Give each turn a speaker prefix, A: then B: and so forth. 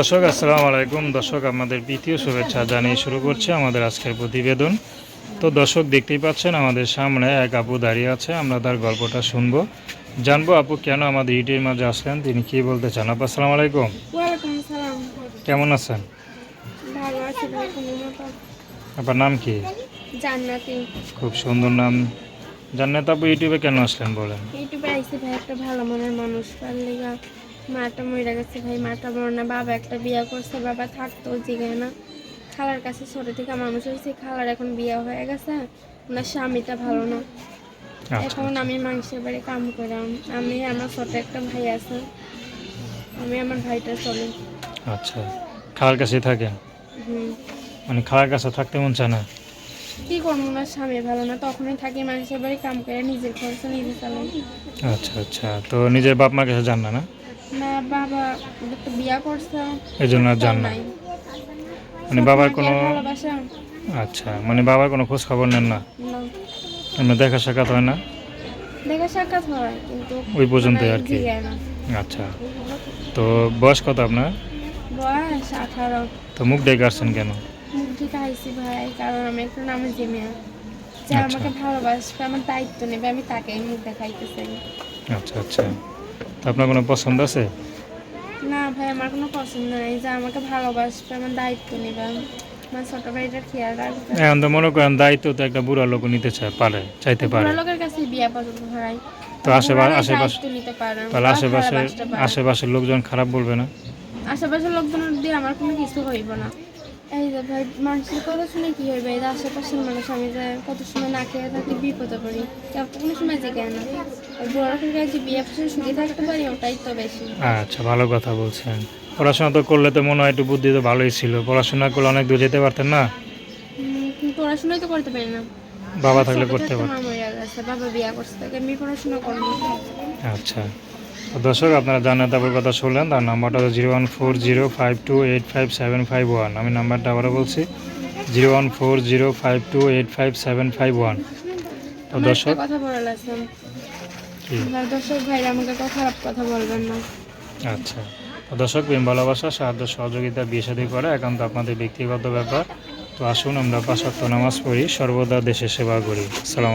A: দর্শক আসসালামু আলাইকুম। দর্শক আমাদের দ্বিতীয় শুভেচ্ছা জানিয়ে শুরু করছে আমাদের আজকের প্রতিবেদন। তো দর্শক দেখতেই পাচ্ছেন আমাদের সামনে এক আপু দাঁড়িয়ে আছে আমরা তার গল্পটা শুনব। জানব আপু কেন আমাদের ইউটিউবের মাঝে আসলেন তিনি কি বলতে চান? আপু আসসালামু আলাইকুম। কেমন আছেন? আপনার নাম কি?
B: জান্নাতি।
A: খুব সুন্দর নাম। জান্নাত আপু ইউটিউবে কেন আসলেন বলেন?
B: ইউটিউবে আইসি ভাই একটা ভালো মনের মানুষ। মাটা মরে গেছে ভাই মাটা মর না বাবা একটা বিয়া করছে বাবা থাকতো জিগে না। খালার কাছে ছোট থেকে মানুষ হয়েছে খালার এখন বিয়া হয়ে গেছে ওনার স্বামীটা ভালো না।
A: আচ্ছা
B: এখন আমি মাংসের বাড়ি কাম করাম। আমি আমার ছোট একটা ভাই আছে আমি আমার ভাইটা চলে।
A: আচ্ছা খালার কাছে থাকে?
B: হুম।
A: মানে খালার কাছে থাকতে মন চায় না?
B: কি করব ওনার স্বামী ভালো না তখনই থাকি মানুষের বাড়ি কাম করে নিজের খরচ নিজে চালাই।
A: আচ্ছা আচ্ছা তো নিজের বাপ মার কাছে যান না না?
B: না বাবা বিয়া করছে।
A: এই জন্য আর যান না। মানে বাবার কোনো আচ্ছা মানে বাবার কোনো খোঁজ খবর নেন না? এমনি দেখা সাক্ষাৎ হয় না?
B: দেখা সাক্ষাৎ হয় কিন্তু
A: ওই পর্যন্তই
B: মানে
A: আর কি। আচ্ছা তো বয়স কত আপনার?
B: বয়স আঠারো।
A: তো মুখ ডেকে আসছেন কেন?
B: মুখ আইসি ভাই কারণ আমি একটা নামে জিমিয়া। যে
A: আচ্ছা।
B: আমাকে ভালোবাসবে আমার দায়িত্ব নেবে আমি তাকে মুখ দেখাইতে চাই।
A: আচ্ছা আচ্ছা। আপনার কোনো পছন্দ আছে?
B: না ভাই আমার কোনো পছন্দ নেই। যে আমাকে ভালোবাসবে আমার দায়িত্ব নেবে। আমার ছোট ভাইটার খেয়াল রাখবে।
A: এখন তো মনে করেন দায়িত্ব তো একটা বুড়া লোক নিতে চায় পারে চাইতে পারে।
B: বুড়া লোকের কাছে বিয়া পছন্দ
A: তো আশেপাশে তাহলে আশেপাশে আশেপাশের লোকজন খারাপ বলবে না?
B: আশেপাশের লোকজনের দিয়ে আমার কোনো কিছু হইব না। এই যে ভাই মানুষের কথা শুনে কি হইবে এই আশেপাশের মানুষ আমি যে কত সময় না খেয়ে থাকি বিপদে পড়ি। কোনো সময় যে কেন? ওই বড় কাছে বিয়ে বসে সুখে থাকতে পারি ওটাই তো বেশি।
A: আচ্ছা ভালো কথা বলছেন। পড়াশোনা তো করলে তো মনে হয় একটু বুদ্ধি তো ভালোই ছিল। পড়াশোনা করলে অনেক দূর যেতে পারতেন না?
B: পড়াশোনাই তো করতে পারি না।
A: বাবা থাকলে করতে পারতেন।
B: বাবা বিয়া করছে আমি পড়াশোনা করব।
A: আচ্ছা। দর্শক আপনারা জান্নাত আপুর কথা শুনলেন তার নাম্বারটা হলো zero one four zero five two eight five seven five one. আমি নাম্বারটা আবারও বলছি zero one four zero five two eight five seven five one. তো দর্শক
B: কথা বলে দর্শক ভাইরা আমাকে খারাপ কথা বলবেন না।
A: আচ্ছা। দর্শক প্রেম ভালোবাসা সাহায্য সহযোগিতা বিয়ে শাদী করা একান্ত আপনাদের ব্যক্তিগত ব্যাপার। তো আসুন আমরা পাঁচ নামাজ পড়ি সর্বদা দেশে সেবা করি। সালাম